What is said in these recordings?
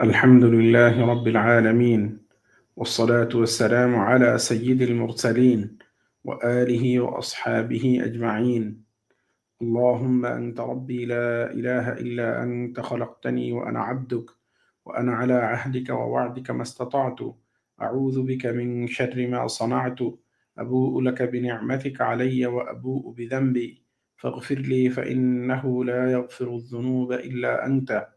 الحمد لله رب العالمين والصلاة والسلام على سيد المرسلين وآله وأصحابه أجمعين. اللهم أنت ربي لا إله إلا أنت خلقتني وأنا عبدك وأنا على عهدك ووعدك ما استطعت. أعوذ بك من شر ما صنعت. أبوء لك بنعمتك علي وأبوء بذنبي. فاغفر لي فإنه لا يغفر الذنوب إلا أنت.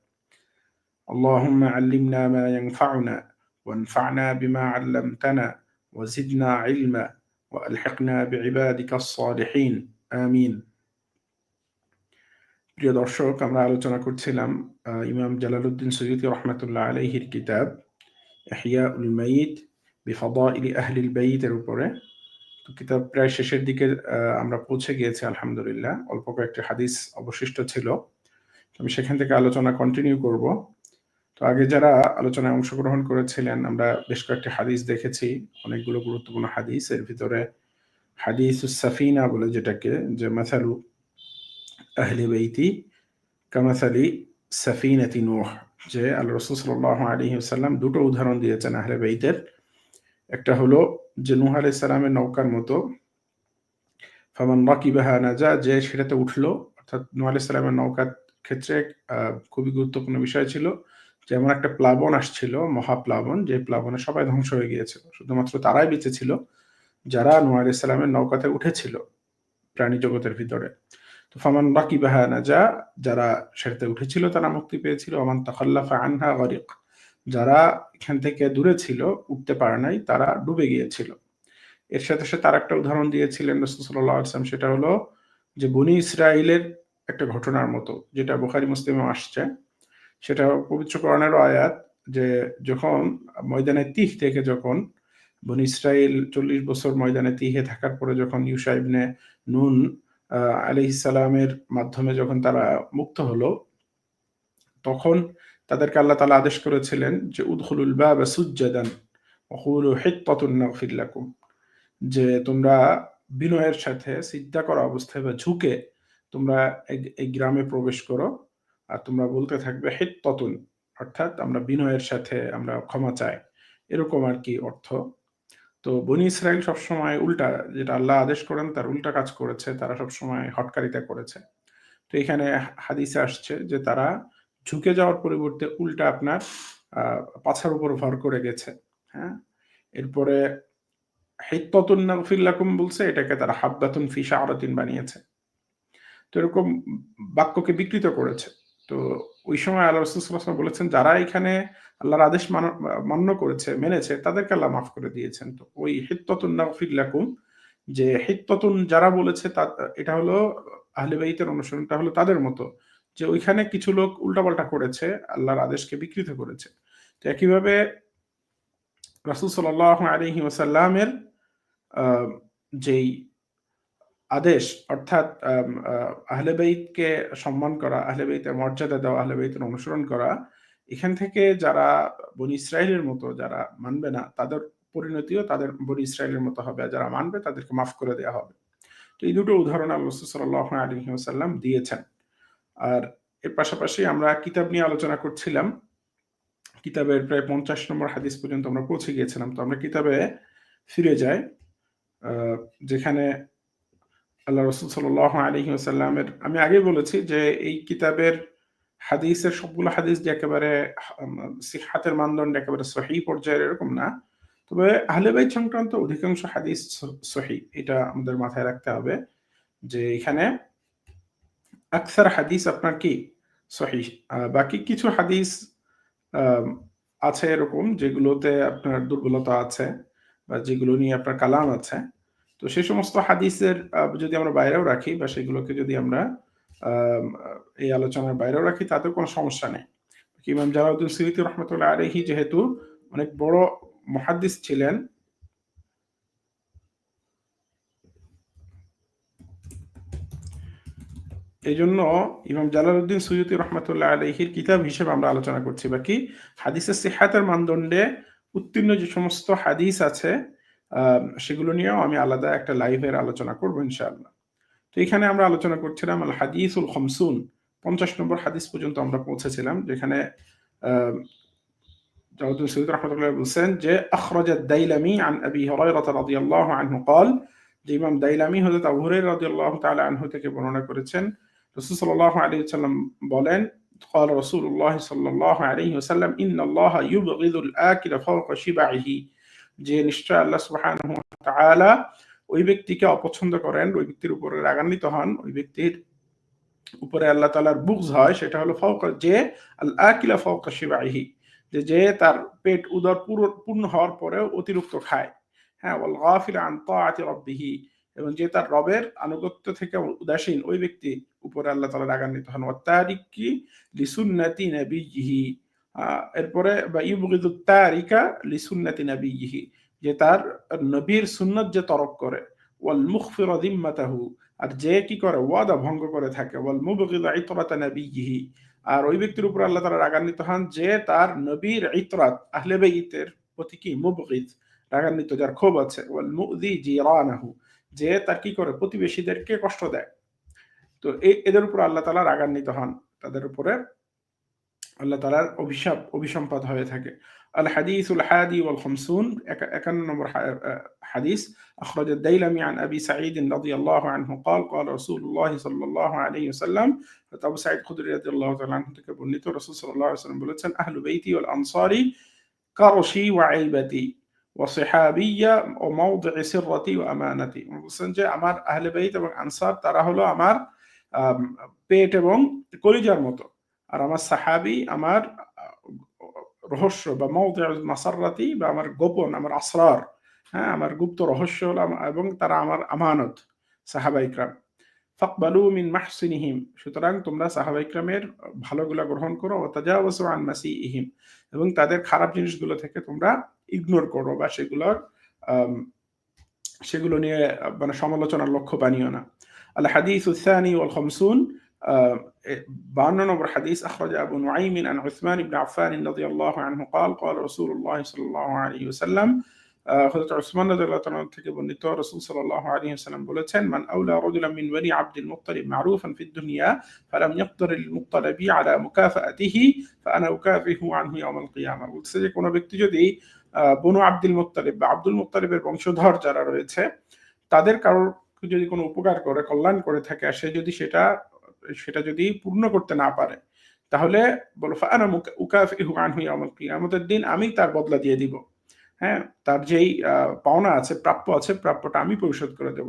اللهم علمنا ما ينفعنا وانفعنا بما علمتنا وزدنا علما والحقنا بعبادك الصالحين آمين প্রিয় দর্শক আমরা আলোচনা করছিলাম ইমাম জালালউদ্দিন সৈয়দি রহমতুল্লাহ আলহির কিতাব ইহিয়া উল মাইদ বিফদাইলি আহলিল বাইতের উপরে তো কিতাব প্রায় শেষের দিকে আমরা পৌঁছে গিয়েছি আলহামদুলিল্লাহ অল্প কয়েকটি হাদিস অবশিষ্ট ছিল আমি সেখান থেকে আলোচনা কন্টিনিউ করব তো আগে যারা আলোচনায় অংশগ্রহণ করেছিলেন, আমরা বেশ কয়েকটি হাদিস দেখেছি, অনেকগুলো গুরুত্বপূর্ণ হাদিস। এর ভিতরে হাদিস সাফিনা বলে যেটাকে, যে মাসালু আহলি বেইতি কামাসালি সাফিনাতি নূহ, যে আল্লাহ রসুল সাল্লাহ আলী সাল্লাম দুটো উদাহরণ দিয়েছেন আহলে বেইতের। একটা হলো যে নুহ আলি সাল্লামের নৌকার মতো, ফামান রাকিবাহা নাজা, যে সেটাতে উঠল, অর্থাৎ নুহ আলি নৌকার ক্ষেত্রে খুবই গুরুত্বপূর্ণ বিষয় ছিল। যেমন একটা প্লাবন আসছিল, মহাপ্লাবন, যে প্লাবনে সবাই ধ্বংস হয়ে গিয়েছিল। শুধুমাত্র তারাই বেঁচে ছিল, যারা নোয়ার ইসলামের নৌকাতে উঠেছিল প্রাণী জগতের ভিতরে। তো ফামান বাকি বাহানা যা যারা সেটাতে উঠেছিল তারা মুক্তি পেয়েছিল। আমান তখাল্লাফা আনহা গরিক, যারা এখান থেকে দূরে ছিল, উঠতে পারে নাই, তারা ডুবে গিয়েছিল। এর সাথে সাথে তার একটা উদাহরণ দিয়েছিলেন রসুল্লাহ সেটা হলো যে বনি ইসরায়েলের একটা ঘটনার মতো, যেটা বোখারি মুসলিমে আসছে। সেটা পবিত্র করণেরও আয়াত যে যখন ময়দানে তিহ থেকে যখন বন ইসরায়েল চল্লিশ বছর ময়দানে তিহে থাকার পরে যখন ইউসা ইবনে নুন আলি ইসালামের মাধ্যমে যখন তারা মুক্ত হলো, তখন তাদেরকে আল্লাহ তালা আদেশ করেছিলেন যে উদহুলুল বা সুজ্জাদান অহুল যে তোমরা বিনয়ের সাথে সিদ্ধা করা অবস্থায় বা ঝুঁকে তোমরা এই গ্রামে প্রবেশ করো। আর তোমরা বলতে থাকবে ততুন অর্থাৎ আমরা বিনয়ের সাথে আমরা ক্ষমা চাই। এরকম আর কি অর্থ। তো বনি ইসরায়েল সবসময় উল্টা, যেটা আল্লাহ আদেশ করেন, তার উল্টা কাজ করেছে, তারা সবসময় হটকারিতা করেছে। তো এখানে হাদিসে আসছে যে তারা ঝুঁকে যাওয়ার পরিবর্তে উল্টা আপনার পাছার উপর ভর করে গেছে। হ্যাঁ? এরপরে হিত্ততুন ফিল্লাকুম বলছে, এটাকে তারা হাব্বাতুন ফিসা আরতিন বানিয়েছে। তো এরকম বাক্যকে বিকৃত করেছে। তো ওই সময় আল্লাহ রসুল্লাহ বলেছেন, যারা এখানে আল্লাহর আদেশ মান্য করেছে, মেনেছে, তাদেরকে আল্লাহ মাফ করে দিয়েছেন। তো ওই হিত্ততুন নাফিল্লাকুম যে হিত্ততুন যারা বলেছে, তা, এটা হলো আহলে বাইতের অনুসরণটা হলো তাদের মতো, যে ওইখানে কিছু লোক উল্টাপাল্টা করেছে, আল্লাহর আদেশকে বিকৃত করেছে। তো একইভাবে রাসুল সাল্লাহ আলহি ওসাল্লামের যেই আদেশ, অর্থাৎ আহলেবেইতকে সম্মান করা আহলেবেইতের মর্যাদা দেওয়া আহলেবেইতের অনুসরণ করা, এখান থেকে যারা বনি ইসরায়েলের মতো যারা মানবে না, তাদের পরিণতিও তাদের বনি ইসরায়েলের মতো হবে যারা মানবে তাদেরকে মাফ করে দেওয়া হবে। তো এই দুটো উদাহরণ আল্লাহ সাল্লাহ আলহিহাসাল্লাম দিয়েছেন। আর এর পাশাপাশি আমরা কিতাব নিয়ে আলোচনা করছিলাম। কিতাবের প্রায় পঞ্চাশ নম্বর হাদিস পর্যন্ত আমরা পৌঁছে গিয়েছিলাম। তো আমরা কিতাবে ফিরে যাই যেখানে আল্লাহ রসুল সাল্লাহ আলহি আসাল্লামের আমি আগে বলেছি যে এই কিতাবের হাদিসের সবগুলো হাদিস যে একেবারে হাতের মানদণ্ড একেবারে সহি পর্যায়ের এরকম না। তবে আহলেবাই সংক্রান্ত অধিকাংশ হাদিস সহি এটা আমাদের মাথায় রাখতে হবে যে এখানে আকসার হাদিস আপনার কি? সহি বাকি কিছু হাদিস আছে এরকম যেগুলোতে আপনার দুর্বলতা আছে বা যেগুলো নিয়ে আপনার কালাম আছে। তো সেই সমস্ত হাদিসের যদি আমরা বাইরেও রাখি বা সেগুলোকে যদি আমরা এই আলোচনার বাইরেও রাখি, তাতেও কোনো সমস্যা নেই। ইমাম জালাউদ্দিন সিরিতি রহমতুল্লাহ আলহি যেহেতু অনেক বড় মহাদিস ছিলেন এই জন্য ইমাম জালালউদ্দিন সৈয়দি রহমতুল্লাহ আলহির কিতাব হিসেবে আমরা আলোচনা করছি। বাকি হাদিসের সিহাতের মানদণ্ডে উত্তীর্ণ যে সমস্ত হাদিস আছে সেগুলো নিয়েও আমি আলাদা একটা লাইভের আলোচনা করবো ইনশাআল্লাহ তো এখানে আমরা আলোচনা করছিলাম আল হাদিসুল খমসুন পঞ্চাশ নম্বর হাদিস পর্যন্ত আমরা পৌঁছেছিলাম যেখানে জালালউদ্দিন সৈয়দ রাহমাতুল্লাহ বলছেন যে আখরাজাত দাইলামি আন আবি হুরায়রা রাদিয়াল্লাহু আনহু قال যে ইমাম দাইলামি হযরত আবু হুরায়রা রাদিয়াল্লাহু তাআলা আনহু থেকে বর্ণনা করেছেন রাসূল সাল্লাল্লাহু আলাইহি ওয়াসাল্লাম বলেন قال رسول الله صلى الله عليه وسلم إن الله يبغض الآكل فوق شبعه যে নিশ্চয় আল্লাহ ওয়া ওই ব্যক্তিকে অপছন্দ করেন, ওই ব্যক্তির উপরে রাগান্বিত হন, ওই ব্যক্তির উপরে আল্লাহ তালার বুগজ হয়, সেটা হলো ফাওকা যে আল আকিলা ফাওকা শিবাইহি, যে যে তার পেট উদর পূর্ণ হওয়ার পরেও অতিরিক্ত খায়। হ্যাঁ ওয়াল গাফিল আন তাআতি রাব্বিহি, এবং যে তার রবের আনুগত্য থেকে উদাসীন, ওই ব্যক্তি উপরে আল্লাহ তাআলা রাগান্বিত হন। ওয়া তারিকি লিসুন্নাতি নাবিয়িহি এরপরে বা তারিকা লিসুন্নাতি নাবিয়িহি যে তার নবীর সুন্নত যে তরক করে, ওয়াল মুখফির দিম্মাতাহু, আর যে কি করে, ওয়াদা ভঙ্গ করে থাকে, ওয়াল মুবগিদু ইতরাতা নাবিয়িহি আর ওই ব্যক্তির উপর আল্লাহ তাআলা রাগান্বিত হন যে তার নবীর ইতরাত, আহলে বাইতের প্রতি কি মুবগিদ রাগান্বিত, যার ক্ষোভ আছে, ওয়াল মুদি জিরানাহু, যে তার কি করে, প্রতিবেশীদেরকে কষ্ট দেয়। তো এদের উপর আল্লাহ তালা রাগান্বিত হন, তাদের উপরে আল্লাহ তালার অভিশাপ অভিসম্পাদ হয়ে থাকে আল হাদিস উল হাদি ওয়াল খমসুন একান্ন নম্বর حديث أخرج الديلمي عن أبي سعيد رضي الله عنه قال قال رسول الله صلى الله عليه وسلم أبو سعيد خدري رضي الله تعالى عنه থেকে বর্ণিত রাসূল সাল্লাল্লাহু আলাইহি ওয়াসাল্লাম বলেছেন আহলু বাইতি ওয়াল আনসারি কারশি ওয়া আইবাতি ওয়াসহাবিয়া ও মাউদি'i সিররাতি ওয়া আমানাতি বলছেন যে আমার আহলে বাইত এবং আনসার তারা হলো আমার পেট এবং কলিজার মতো আর আমার সাহাবি আমার রহস্য বা মাসাররাতি বা আমার গোপন, আমার আসরার হ্যাঁ আমার গুপ্ত রহস্য হলো এবং তারা আমার আমানত, সাহাবা ইকরাম। ফাকবালু মিন মাহসিনিহিম, সুতরাং তোমরা সাহাবা ইকরামের ভালোগুলা গ্রহণ করো ও তাজাওয়াজু আন মাসিইহিম, এবং তাদের খারাপ জিনিসগুলো থেকে তোমরা ইগনোর করো বা সেগুলোর সেগুলো নিয়ে মানে সমালোচনার লক্ষ্য বানিও না। আল হাদিস উসানি ওয়াল খমসুন بأن نمبر حديث أخرج أبو نعيم عن عثمان بن عفان رضي الله عنه قال قال رسول الله صلى الله عليه وسلم হযরত উসমান রাদিয়াল্লাহু তাআলা থেকে বর্ণিত রাসূল সাল্লাল্লাহু আলাইহি ওয়াসাল্লাম বলেছেন মান আওলা রাজুলান মিন বনি আব্দুল মুত্তালিব মারুফান ফিদ দুনিয়া ফালাম ইয়াকদার আল মুত্তালিবি আলা মুকাফাআতিহি ফাআনা উকাফিহু আনহু ইয়াউম আল কিয়ামা বলছে যে কোনো ব্যক্তি যদি বনু আব্দুল মুত্তালিব বা আব্দুল মুত্তালিবের বংশধর যারা রয়েছে তাদের কারোর যদি কোনো উপকার করে কল্যাণ করে থাকে আর সে যদি সেটা সেটা যদি পূর্ণ করতে না পারে তাহলে বলো ফানা উকাফিহু আনহু ইয়াউম আল কিয়ামতের দিন আমি তার বদলা দিয়ে দিব হ্যাঁ তার যেই পাওনা আছে প্রাপ্য আছে প্রাপ্যটা আমি পরিশোধ করে দেব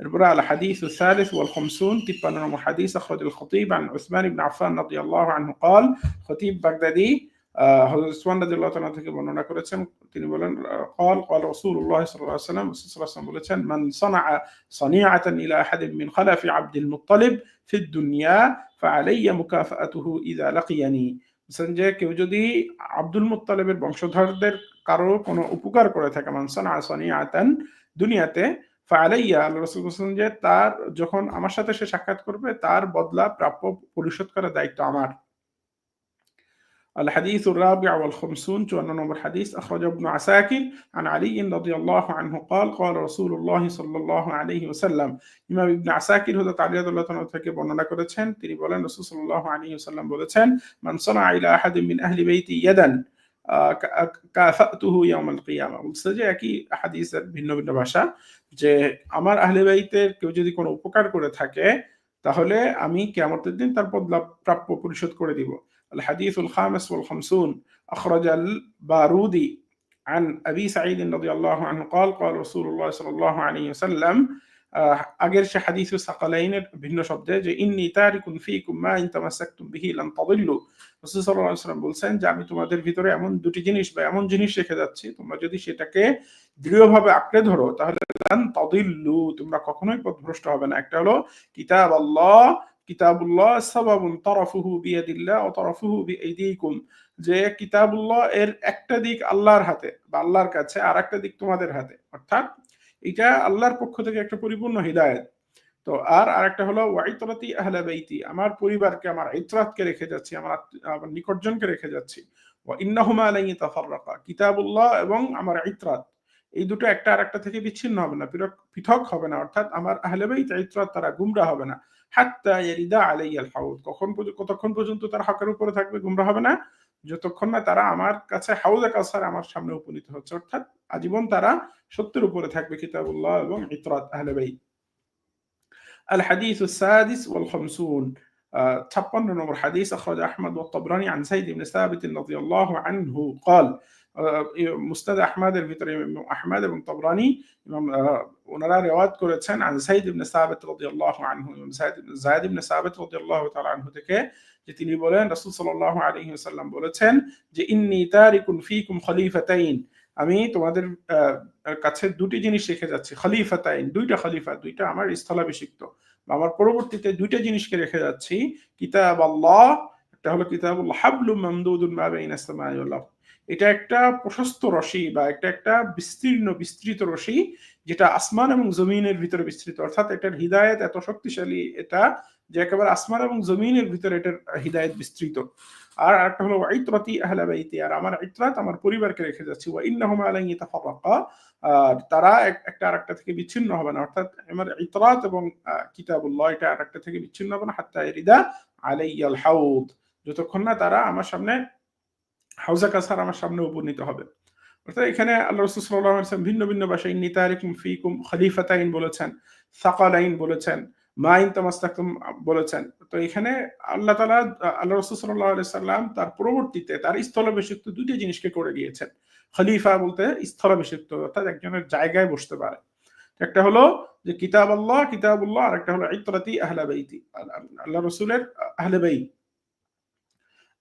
এরপরে আল হাদিস الثالث والخمسون তিপ্পান্ন নম্বর হাদিস أخرج الخطيب عن عثمان بن عفان رضي الله عنه قال خطيب বাগদাদি হজরত উসমান তালা থেকে বর্ণনা করেছেন। তিনি বলেন কল কল রসুল্লাহ সাল্লাহ সাল্লাম রসুল্লাহ বলেছেন, মান সনা সনিয়াতান ইলা আহাদিন মিন খালাফি আব্দুল মুত্তালিব ফিদ দুনিয়া, ফাআলাইয়া মুকাফাতুহু ইযা লাকিয়ানি। বলছেন যে, কেউ যদি আব্দুল মুত্তালিবের বংশধরদের কারও কোনো উপকার করে থাকে, মান সনা সনিয়াতান দুনিয়াতে ফালাইয়া আল্লাহ রসুল বলছেন যে তার, যখন আমার সাথে সে সাক্ষাৎ করবে, তার বদলা প্রাপ্য পরিশোধ করার দায়িত্ব আমার। الحديث الرابع والخمسون جوانا نمبر حديث أخرج ابن عساكر عن علي رضي الله عنه قال قال رسول الله صلى الله عليه وسلم ইমাম ইবনে আসাকির হযরত আলী রাদিয়াল্লাহু তাআলা থেকে বর্ণনা করেছেন তিনি বলেন রাসূল সাল্লাল্লাহু আলাইহি ওয়াসাল্লাম বলেছেন মান সানা ইলা আহাদিন মিন আহলি বাইতি ইয়াদান কাফাতুহু ইয়াউমাল কিয়ামা বলছে যে একই হাদিসের ভিন্ন ভিন্ন ভাষা যে আমার আহলে বাইতের কেউ যদি কোনো উপকার করে থাকে তাহলে আমি কিয়ামতের দিন তার বদলা প্রাপ্য পরিশোধ করে দিব الحديث الخامس والخمسون أخرج البارودي عن أبي سعيد رضي الله عنه قال قال رسول الله صلى الله عليه وسلم আগের সে হাদিস সাকালাইনের ভিন্ন শব্দে যে ইন্নি তারিকুন ফিকুম মা ইন তামাসাকতুম বিহি লান তাদিল্লু রাসূল সাল্লাল্লাহু আলাইহি ওয়াসাল্লাম বলছেন যে আমি তোমাদের ভিতরে এমন দুটি জিনিস বা এমন জিনিস রেখে যাচ্ছি তোমরা যদি সেটাকে দৃঢ়ভাবে আঁকড়ে ধরো তাহলে লান তাদিল্লু তোমরা কখনোই পথভ্রষ্ট হবে না একটা হলো কিতাব আল্লাহ কিতাবুল্লাহ সাবাবুন তরফুহু বিয়াদিল্লাহ ও তরফুহু বিআইদিকুম যে কিতাবুল্লাহ এর একটা দিক আল্লাহর হাতে বা আল্লাহর কাছে আর একটা দিক তোমাদের হাতে। অর্থাৎ এটা আল্লাহর পক্ষ থেকে একটা পরিপূর্ণ হৃদায়ত। তো আর আরেকটা হলো ওয়াইতরাতি আহলা বাইতি আমার পরিবারকে, আমার ইতরাতকে রেখে যাচ্ছি, আমার আমার নিকটজনকে রেখে যাচ্ছি ইন্নাহুমা লা ইয়াতাফাররাকা কিতাবুল্লাহ এবং আমার ইতরাত। এই দুটো একটা আর একটা থেকে বিচ্ছিন্ন হবে না পৃথক হবে না। অর্থাৎ আমার আহলে বাইত ইতরাত তারা গুমরা হবে না। হাত্তা ইয়ারিদা আলাইয়াল হাউদ কখন কতক্ষণ পর্যন্ত তার হকের উপরে থাকবে গুমরা হবে না যতক্ষণ না তারা আমার কাছে হাউজে কাউসার আমার সামনে উপনীত হচ্ছে অর্থাৎ আজীবন তারা সত্যের উপরে থাকবে কিতাবুল্লাহ এবং ইতরাত আহলে বাইত الحديث السادس والخمسون ছাপ্পান্ন নম্বর হাদিস أخرج أحمد والطبراني عن زيد بن ثابت رضي الله عنه قال মুস্তাদ আহমদের ভিতরে আহমদ এবং তবরানি, ইমাম ওনারা রেওয়াত করেছেন আন সাইদ ইবনে সাবিত রাদিয়াল্লাহু আনহু, ইমাম সাইদ যায়েদ ইবনে সাবিত রাদিয়াল্লাহু তাআলা আনহু থেকে যে তিনি বলেন, রাসূল সাল্লাল্লাহু আলাইহি ওয়াসাল্লাম বলেছেন যে, ইন্নী তারিকুন ফিকুম খলিফাতাইন। আমি তোমাদের কাছে দুটি জিনিস রেখে যাচ্ছি, খলিফাতাইন, দুইটা খলিফা, দুইটা আমার স্থলাভিষিক্ত। আমার পরবর্তীতে দুইটা জিনিসকে রেখে যাচ্ছি, কিতাব আল্লাহ, একটা হলো কিতাবুল্লাহ হাবলুম মামদুদুন মা বাইনা সামাই ওয়াল এটা একটা প্রশস্ত রশি বা একটা একটা বিস্তীর্ণ, বিস্তৃত রশি যেটা আসমান এবং জমিনের ভিতরে বিস্তৃত। অর্থাৎ এটার হৃদায়ত এত শক্তিশালী, এটা যে একেবারে আসমান এবং জমিনের ভিতরে এটার হৃদায়ত বিস্তৃত। আর একটা হলো আইতরাতি আহলা বাইতি আর আমার আইতরাত আমার পরিবারকে রেখে যাচ্ছি। ওয়া ইন্নাহুম আলাইহি তাফারাকা আর তারা একটা আরেকটা থেকে বিচ্ছিন্ন হবে না। অর্থাৎ আমার ইতরাত এবং কিতাবুল্লাহ এটা আরেকটা থেকে বিচ্ছিন্ন হবে না। হাত্তা ইরিদা আলাইয়াল হাউদ। যতক্ষণ না তারা আমার সামনে হাউজা কাসার আমার সামনে উপনীত হবে। অর্থাৎ এখানে আল্লাহ রসুল সাল্লাম ভিন্ন ভিন্ন ভাষায় নিতারিকুম ফিকুম খলিফাতাইন বলেছেন সাকালাইন বলেছেন মাইন তামাস্তাকুম বলেছেন। তো এখানে আল্লাহ তালা আল্লাহ রসুল সাল্লাহ সাল্লাম তার পরবর্তীতে তার স্থলাভিষিক্ত দুটি জিনিসকে করে দিয়েছেন খলিফা বলতে স্থলাভিষিক্ত, অর্থাৎ একজনের জায়গায় বসতে পারে। একটা হলো যে কিতাব আল্লাহ কিতাবুল্লাহ আর একটা হলো ইতরাতি আহলাবাইতি আল্লাহ রসুলের আহলেবাই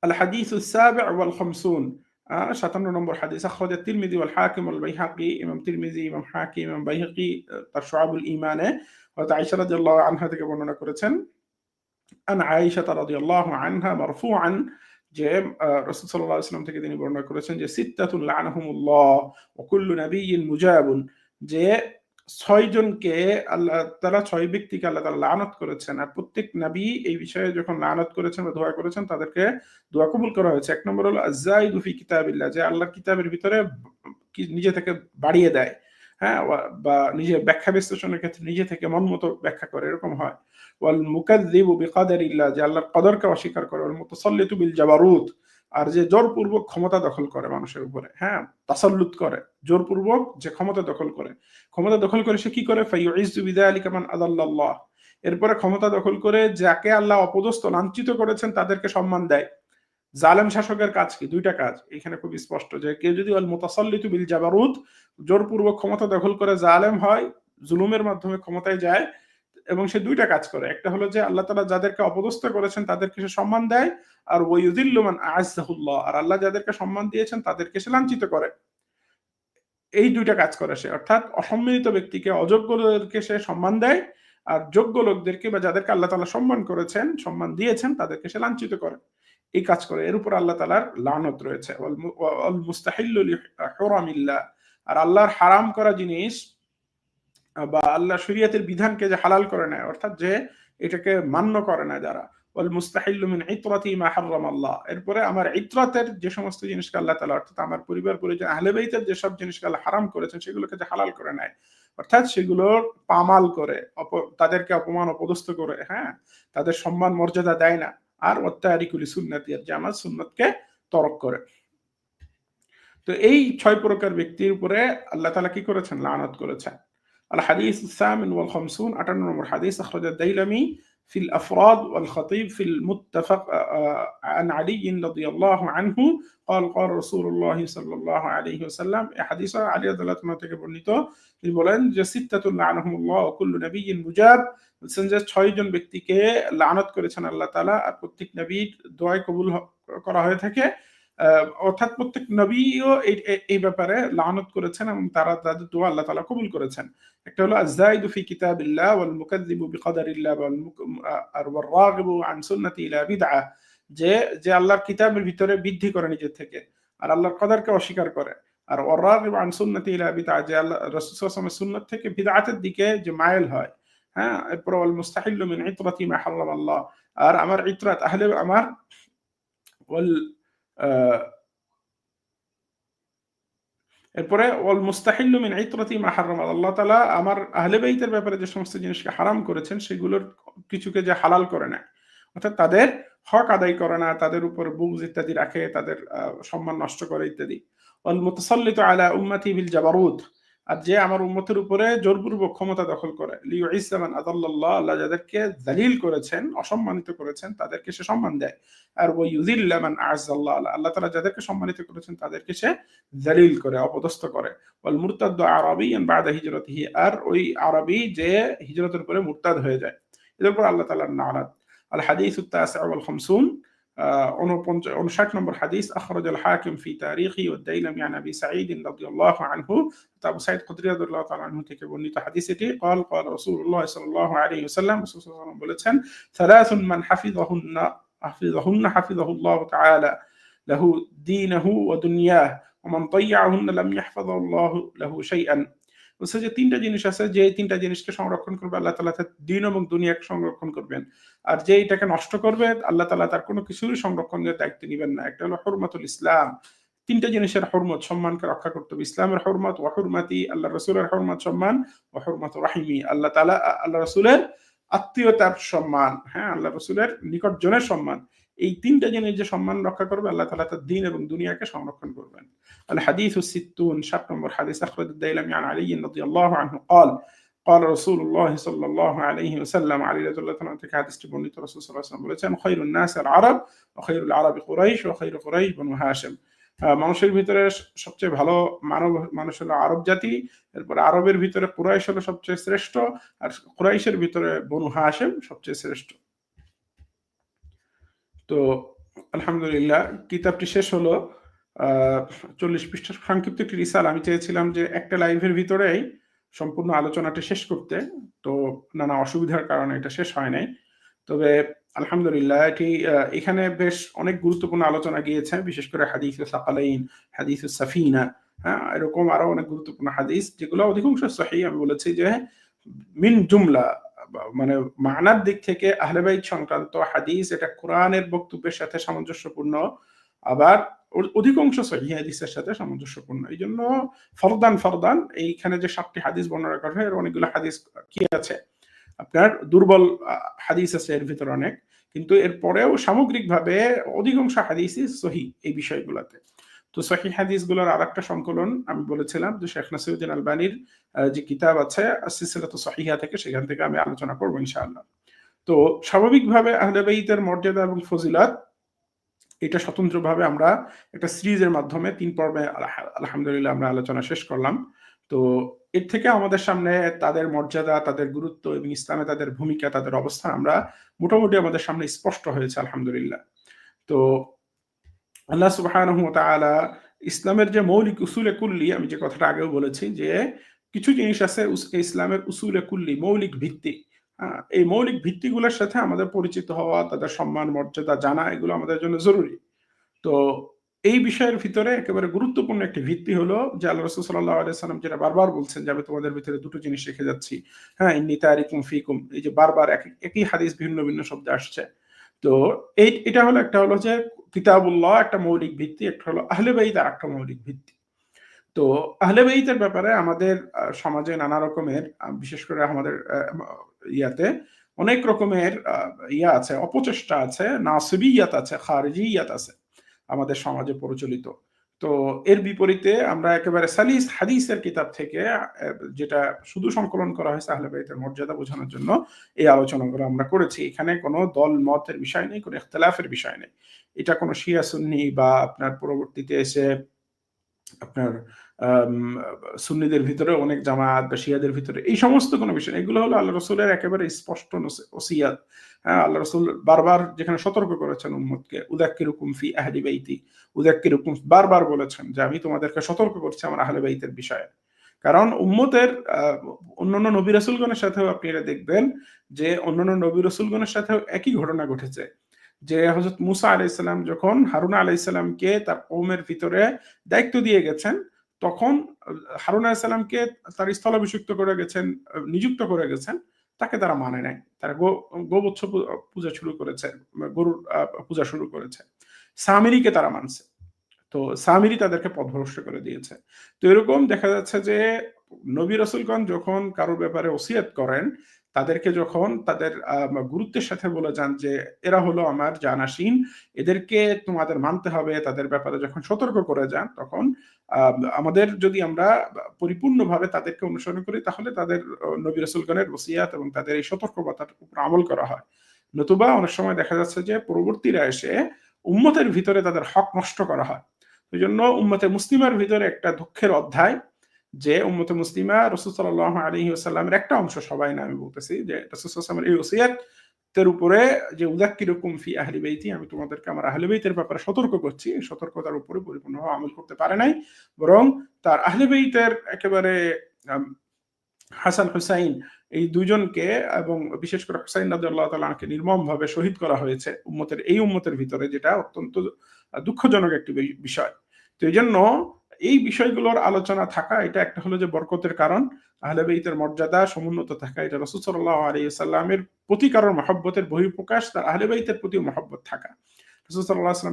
الحديث السابع والخمسون آه شاتن نمبر حديث أخرج الترمذي والحاكم والبيهقي إمام ترمذي إمام حاكم إمام بيهقي شعب الإيمان وعائشة رضي الله عنها تكبرنا كرتن أن عائشة رضي الله عنها مرفوعا যে রসুল সাল্লাহ ইসলাম থেকে তিনি বর্ণনা করেছেন যে সিত্তাতুন লানাহুমুল্লাহ ওকুল্লু নাবিয়িন মুজাবুন যে ছয়জনকে আল্লাহ, তারা ছয় ব্যক্তিকে আল্লাহ তারা লানত করেছেন। আর প্রত্যেক নাবি এই বিষয়ে যখন লানত করেছেন বা দোয়া করেছেন, তাদেরকে দোয়া কবুল করা হয়েছে। এক নম্বর হলো আজাইদুফি কিতাবিল্লাহ, যে আল্লাহর কিতাবের ভিতরে নিজে থেকে বাড়িয়ে দেয় হ্যাঁ? বা নিজে ব্যাখ্যা বিশ্লেষণের ক্ষেত্রে নিজে থেকে মন মতো ব্যাখ্যা করে, এরকম হয়। ওয়াল মুকাদ্দিবু বিকাদারিল্লাহ, যে আল্লাহর কদরকে অস্বীকার করে। ওয়াল মুতাসাল্লিতু বিল জাবারুত আর যে জোরপূর্বক ক্ষমতা দখল করে মানুষের উপরে হ্যাঁ তাসাল্লুত করে, জোরপূর্বক যে ক্ষমতা দখল করে। ক্ষমতা দখল করে সে কি করে? আদাল্লাহ এরপরে ক্ষমতা দখল করে যাকে আল্লাহ অপদস্থ, লাঞ্ছিত করেছেন, তাদেরকে সম্মান দেয়। জালেম শাসকের কাজ কি? দুইটা কাজ। এখানে খুব স্পষ্ট যে কেউ যদি আল মোতাসল্লিত বিল জাবারুদ জোরপূর্বক ক্ষমতা দখল করে জালেম হয়, জুলুমের মাধ্যমে ক্ষমতায় যায় এবং সে দুইটা কাজ করে। একটা হলো যে আল্লাহ তালা যাদেরকে অপদস্থ করেছেন তাদেরকে সে সম্মান দেয়, আর ওয়ুদিল্লুমান আজাহুল্লাহ আর আল্লাহ যাদেরকে সম্মান দিয়েছেন তাদেরকে সে লাঞ্ছিত করে। এই দুইটা কাজ করে সে। অর্থাৎ অসম্মিলিত ব্যক্তিকে, অযোগ্য লোকদেরকে সে সম্মান দেয়, আর যোগ্য লোকদেরকে বা যাদেরকে আল্লাহ তালা সম্মান করেছেন, সম্মান দিয়েছেন, তাদেরকে সে লাঞ্ছিত করে। এই কাজ করে। এর উপর আল্লাহ তালার লানত রয়েছে। আর আল্লাহর হারাম করা জিনিস বা আল্লাহ শরিয়াতের বিধানকে যে হালাল করে নেয়, অর্থাৎ যে এটাকে মান্য করে না যারা। ওয়াল মুস্তাহিল্লু মিন ইতরাতি মা হারাম আল্লাহ এরপরে আমার ইতরাতের যে সমস্ত জিনিসকে আল্লাহ তাআলা, অর্থাৎ আমার পরিবার, পরিজন, আহলে বাইতের যে সব জিনিসকে আল্লাহ হারাম করেছেন, সেগুলোকে যে হালাল করে নেয়, অর্থাৎ সেগুলোর পামাল করে তাদেরকে অপমান, অপদস্থ করে হ্যাঁ তাদের সম্মান, মর্যাদা দেয় না। আর অত্যারিকুলি সুন্নাতি যে আমার সুন্নতকে তরক করে। তো এই ছয় প্রকার ব্যক্তির উপরে আল্লাহ তালা কি করেছেন? লানত করেছেন। الحديث الثامن والخمسون أتنا نمبر حديث أخرج الديلمي في الأفراد والخطيب في المتفق عن علي رضي الله عنه قال قال رسول الله صلى الله عليه وسلم حديث علي رضي الله عنه থেকে বর্ণিত তিনি বলেন যে সিত্তাতুল লানহুমুল্লাহ ওয়া কুল্লু নাবিয়্যিন মুজাব বলছেন যে ছয়জন ব্যক্তিকে লানত করেছেন আল্লাহ তাআলা আর প্রত্যেক নবীর দোয়া কবুল করা হয়ে থাকে অর্থাৎ প্রত্যেক নবীও এই ব্যাপারে লানত করেছেন এবং তারা তাদের দোয়া আল্লাহ তালা কবুল করেছেন। একটা হলো আজাইদু ফি কিতাবিল্লাহ ওয়াল মুকাদ্দিবু বিকাদারিল্লাহ ওয়াল আর ওয়াল রাগিবু আন সুন্নতি ইলা বিদআ, যে যে আল্লাহর কিতাবের ভিতরে বৃদ্ধি করে নিজের থেকে, আর আল্লাহর কদরকে অস্বীকার করে। আর ওয়াল রাগিবু আন সুন্নতি ইলা বিদআ, যে আল্লাহ, রাসূল সাল্লাল্লাহু সুন্নাত থেকে বিদআতের দিকে যে মাইল হয় হ্যাঁ এরপর ওয়াল মুস্তাহিল্লু মিন ইতরাতি মা হারাম আল্লাহ আর আমার ইতরাত, আহলে, আমার ওয়াল এরপরে অল মুস্তাহিল্লু মিন ইতরতি মা হারাম। আল্লাহ তাআলা আমার আহলে বাইতের ব্যাপারে যে সমস্ত জিনিসকে হারাম করেছেন, সেগুলোর কিছুকে যে হালাল করে না অর্থাৎ তাদের হক আদায় করে না, তাদের উপর বুগজ ইত্যাদি রাখে, তাদের সম্মান নষ্ট করে ইত্যাদি। অল মুতাসাল্লিতু আলা উম্মতি বিল জাবারুত। আর যে আমার উম্মতের উপরে জোরপূর্বক ক্ষমতা দখল করে। লিউ ইসলামান আদাল্লাহ আল্লাহ যাদেরকে জালিল করেছেন, অসম্মানিত করেছেন, তাদেরকে সে সম্মান দেয়। আর ওই ইউজিল্লামান আজাল্লাহ আল্লাহ আল্লাহ তালা যাদেরকে সম্মানিত করেছেন, তাদেরকে সে জালিল করে, অপদস্থ করে। ওয়াল মুরতাদ আরবি বাদা হিজরতিহি, আর ওই আরবি যে হিজরতের উপরে মুরতাদ হয়ে যায়। এদের উপর আল্লাহ তালার নারাদ আল হাদিস উত্তাসা ওয়াল খামসুন ونشاك نمبر حديث أخرج الحاكم في تاريخه والديلمي عن أبي سعيد رضي الله عنه أبو سعيد قدري رضي الله تعالى عنه থেকে বর্ণিত হাদিসটি قال قال رسول الله صلى الله عليه وسلم رسول صلى الله عليه وسلم বলেছেন ثلاث من حفظهن حفظهن حفظه الله تعالى له دينه ودنياه ومن ضيعهن لم يحفظ الله له شيئا বলছে যে তিনটা জিনিস আছে, যে তিনটা জিনিসকে সংরক্ষণ করবে, আল্লাহ তালা তার দিন এবং দুনিয়াকে সংরক্ষণ করবেন। আর যে এটাকে নষ্ট করবে, আল্লাহ তালা তার কোনো কিছুরই সংরক্ষণের দায়িত্ব নেবেন না। একটা হলো হরমাতুল ইসলাম। তিনটা জিনিসের হরমত, সম্মানকে রক্ষা করতে হবে। ইসলামের হরমত ওয়াহরমাতি আল্লাহ রসুলের হরমত, সম্মান ওয়াহরমত রাহিমি। আল্লাহ তালা আল্লাহ রসুলের আত্মীয়তার সম্মান হ্যাঁ আল্লাহ রসুলের নিকটজনের সম্মান। এই তিনটা জিনিস যে সম্মান রক্ষা করবে আল্লাহ তালা তার দিন এবং দুনিয়াকে সংরক্ষণ করবেন আল হাদিস সিত্তুন সাত নম্বর হাদিস আখরাজ দাইলামি আন আলী রাদিয়াল্লাহু আনহু قال قال رسول الله صلى الله عليه وسلم علي رضي الله عنه থেকে হাদিসটি বর্ণিত রাসূল সাল্লাল্লাহু আলাইহি ওয়াসাল্লাম বলেছেন খায়রুন নাস আল আরব ওয়া খায়রুল আরব কুরাইশ ওয়া খায়রু কুরাইশ বনু হাশিম মানুষের ভিতরে সবচেয়ে ভালো মানব মানুষ হলো আরব জাতি এরপরে আরবের ভিতরে কুরাইশ হলো সবচেয়ে শ্রেষ্ঠ আর কুরাইশের ভিতরে বনু হাশিম সবচেয়ে শ্রেষ্ঠ তো আলহামদুলিল্লাহ, কিতাবটি শেষ হলো। চল্লিশ পৃষ্ঠা সংক্ষিপ্ত একটি রিসাল। আমি চেয়েছিলাম যে একটা লাইভের ভিতরেই সম্পূর্ণ আলোচনাটা শেষ করতে। তো নানা অসুবিধার কারণে এটা শেষ হয় নাই। তবে আলহামদুলিল্লাহ, এটি এখানে বেশ অনেক গুরুত্বপূর্ণ আলোচনা গিয়েছে। বিশেষ করে হাদিস সাকালাইন, হাদিস সাফিনা হ্যাঁ এরকম আরও অনেক গুরুত্বপূর্ণ হাদিস, যেগুলো অধিকাংশ সহি আমি বলেছি যে মিন জুমলা মানে মানার দিক থেকে আহলেবাইদ সংক্রান্ত হাদিস, এটা কোরআনের বক্তব্যের সাথে সামঞ্জস্যপূর্ণ। আবার অধিকাংশ সহি হাদিসের সাথে সামঞ্জস্যপূর্ণ। এই জন্য ফরদান ফরদান, এইখানে যে সাতটি হাদিস বর্ণনা করা হয় অনেকগুলো হাদিস কি আছে? আপনার দুর্বল হাদিস আছে এর ভিতরে অনেক। কিন্তু এর পরেও সামগ্রিকভাবে অধিকাংশ হাদিসই সহি এই বিষয়গুলোতে। তো সহি হাদিসগুলোর আর একটা সংকলন আমি বলেছিলাম যে শেখ নাসিরুদ্দিন আলবানির যে কিতাব আছে সিলসিলাত সহিহা থেকে সেখান থেকে আমি আলোচনা করব ইনশাআল্লাহ। তো স্বাভাবিকভাবে আহলেবাইতের মর্যাদা এবং ফজিলাত, এটা স্বতন্ত্রভাবে আমরা একটা সিরিজের মাধ্যমে তিন পর্বে আলহামদুলিল্লাহ আমরা আলোচনা শেষ করলাম। তো এর থেকে আমাদের সামনে তাদের মর্যাদা, তাদের গুরুত্ব এবং ইসলামে তাদের ভূমিকা, তাদের অবস্থান আমরা মোটামুটি আমাদের সামনে স্পষ্ট হয়েছে, আলহামদুলিল্লাহ। তো আল্লাহ সুবাহ ইসলামের যে মৌলিক উসুলে কুল্লি, আমি যে কথাটা আগেও বলেছি যে কিছু জিনিস আছে ইসলামের উসুলে কুল্লি, মৌলিক ভিত্তি। এই মৌলিক ভিত্তিগুলোর সাথে আমাদের পরিচিত হওয়া, তাদের সম্মান, মর্যাদা জানা, এগুলো আমাদের জন্য জরুরি। তো এই বিষয়ের ভিতরে একেবারে গুরুত্বপূর্ণ একটি ভিত্তি হলো যে আল্লাহ রসুল সাল্লাহ আলাইসাল্লাম যেটা বারবার বলছেন যে আমি তোমাদের ভিতরে দুটো জিনিস রেখে যাচ্ছি। হ্যাঁ ইন্নি তারিকুম ফিকুম, এই যে বারবার একই হাদিস ভিন্ন ভিন্ন শব্দে আসছে। তো এই, এটা হলো একটা হলো যে কিতাবুল্লাহ একটা মৌলিক ভিত্তি, একটা হলো আহলে বাইত আর একটা মৌলিক ভিত্তি। তো আহলে বাইতের ব্যাপারে আমাদের সমাজে নানা রকমের বিশেষ করে আমাদের ইয়াতে অনেক রকমের ইয়া আছে, অপচেষ্টা আছে, নাসবিয়াত আছে, খারিজিয়াত আছে আমাদের সমাজে প্রচলিত। তো এর বিপরীতে আমরা একেবারে সালিস হাদিসের কিতাব থেকে যেটা শুধু সংকলন করা হয়েছে আহলে বাইতের মর্যাদা বোঝানোর জন্য এই আলোচনাগুলো আমরা করেছি। এখানে কোনো দল, মতের বিষয় নেই, কোনো ইখতলাফের বিষয় নেই। এটা কোনো শিয়া, সুন্নি বা আপনার পরবর্তীতে এসে আপনার সুন্নিদের ভিতরে, অনেক জামাত বা শিয়াদের ভিতরে, এই সমস্ত কোনো বিষয় এগুলো হলো আল্লাহ রসুলের একেবারে স্পষ্ট ওসিয়াত। হ্যাঁ আল্লাহ রসুল বারবার যেখানে সতর্ক করেছেন উম্মদকে উদাক্কির হুকুম ফি আহলি বাইতি উদাক্কির হুকুম বারবার বলেছেন যে আমি তোমাদেরকে সতর্ক করছি আমার আহলে বাইতের বিষয়ে। কারণ উম্মতের অন্যান্য নবী রসুলগণের সাথেও আপনি এটা দেখবেন যে অন্যান্য নবী রসুলগণের সাথেও একই ঘটনা ঘটেছে। যে হজরত মুসা আলাইসাল্লাম যখন হারুনা আলাইসাল্লামকে তার কৌমের ভিতরে দায়িত্ব দিয়ে গেছেন তখন হারুন আলাইসাল্লামকে তার স্থলাভিষিক্ত করে গেছেন নিযুক্ত করে গেছেন। তাকে তারা মানে নাই। তারা গোবৎস পূজা শুরু করেছে, গরুর পূজা শুরু করেছে। সামিরিকে তারা মানছে। তো সামিরি তাদেরকে পথভ্রষ্ট করে দিয়েছে। তো এরকম দেখা যাচ্ছে যে নবী রসুলগঞ্জ যখন কারোর ব্যাপারে ওসিয়াত করেন তাদেরকে যখন তাদের গুরুত্বের সাথে বলে যান যে, এরা হলো আমার জানাসীন, এদেরকে তোমাদের মানতে হবে, তাদের ব্যাপারে যখন সতর্ক করে যান, তখন আমাদের যদি আমরা পরিপূর্ণভাবে তাদেরকে অনুসরণ করি, তাহলে তাদের নবী রসুলগণের ওসিয়াত এবং তাদের এই সতর্কবার্তার উপর আমল করা হয়। নতুবা অনেক সময় দেখা যাচ্ছে যে, পরবর্তীরা এসে উম্মতের ভিতরে তাদের হক নষ্ট করা হয়। ওই জন্য উম্মতে মুসলিমের ভিতরে একটা দুঃখের অধ্যায় যে উম্মতে মুসলিমা রসুল সাল্লাহ আলী আসাল্লামের একটা অংশ সবাই না, আমি বলতেছি যে রসুলামের এই ওসিয়াত তের উপরে যে উদাক্কিরকম ফি আহলি বেইতি, আমি তোমাদেরকে আমার আহলে বেইতের ব্যাপারে সতর্ক করছি। সতর্কতার উপরে পরিপূর্ণভাবে আমল করতে পারে নাই। বরং তার আহলে বেইতের একেবারে হাসান হুসাইন এই দুজনকে এবং বিশেষ করে হুসাইন আল্লাহ তালাকে নির্মম ভাবে শহীদ করা হয়েছে উম্মতের, এই উম্মতের ভিতরে, যেটা অত্যন্ত দুঃখজনক একটি বিষয়। তো এই জন্য এই বিষয়গুলোর আলোচনা থাকা, এটা একটা হলো যে বরকতের কারণ। আহলে বেইতের মর্যাদা, সমুন্নত থাকা, এটা রসুল সাল্লাহ আলাইসাল্লামের প্রতি কারোর মহব্বতের বহিঃপ্রকাশ, তার আহলে বেইতের প্রতিও মহব্বত থাকা। রসুল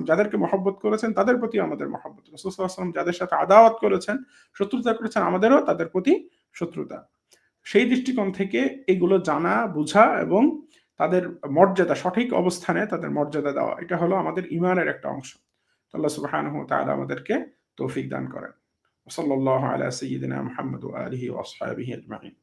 যাদেরকে মহব্বত করেছেন, তাদের প্রতি আমাদের মহব্বত। রসুল যাদের সাথে আদাওয়াত করেছেন, শত্রুতা করেছেন, আমাদেরও তাদের প্রতি শত্রুতা। সেই দৃষ্টিকোণ থেকে এগুলো জানা, বোঝা এবং তাদের মর্যাদা, সঠিক অবস্থানে তাদের মর্যাদা দেওয়া, এটা হলো আমাদের ইমানের একটা অংশ। আল্লাহ তাআলা আমাদেরকে তৌফিক দান করেন ওসল্লাহ আলা সঈদিনা মোহাম্মদ আলহি ওসহাবিহি আজমাইন